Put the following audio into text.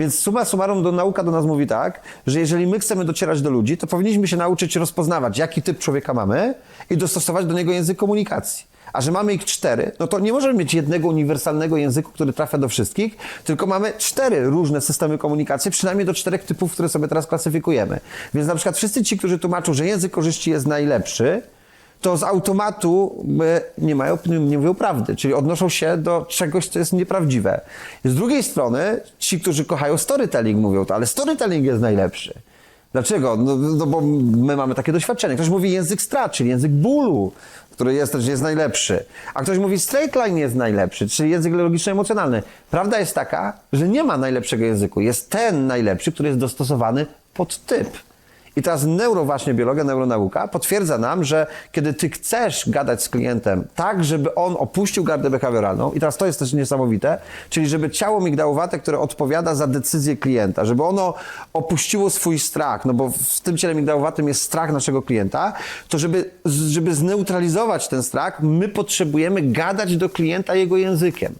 Więc summa summarum do nauka do nas mówi tak, że jeżeli my chcemy docierać do ludzi, to powinniśmy się nauczyć rozpoznawać, jaki typ człowieka mamy i dostosować do niego język komunikacji. A że mamy ich cztery, no to nie możemy mieć jednego uniwersalnego języku, który trafia do wszystkich, tylko mamy cztery różne systemy komunikacji, przynajmniej do czterech typów, które sobie teraz klasyfikujemy. Więc na przykład wszyscy ci, którzy tłumaczą, że język korzyści jest najlepszy, to z automatu nie mają, nie mówią prawdy, czyli odnoszą się do czegoś, co jest nieprawdziwe. Z drugiej strony ci, którzy kochają storytelling mówią to, ale storytelling jest najlepszy. Dlaczego? No, no bo my mamy takie doświadczenie. Ktoś mówi język strat, czyli język bólu, który jest też jest najlepszy. A ktoś mówi straight line jest najlepszy, czyli język logiczno-emocjonalny. Prawda jest taka, że nie ma najlepszego języku. Jest ten najlepszy, który jest dostosowany pod typ. I teraz neuro, właśnie biologia, neuronauka potwierdza nam, że kiedy ty chcesz gadać z klientem tak, żeby on opuścił gardę behawioralną, i teraz to jest też niesamowite, czyli żeby ciało migdałowate, które odpowiada za decyzję klienta, żeby ono opuściło swój strach, no bo w tym ciele migdałowatym jest strach naszego klienta, to żeby, żeby zneutralizować ten strach, my potrzebujemy gadać do klienta jego językiem.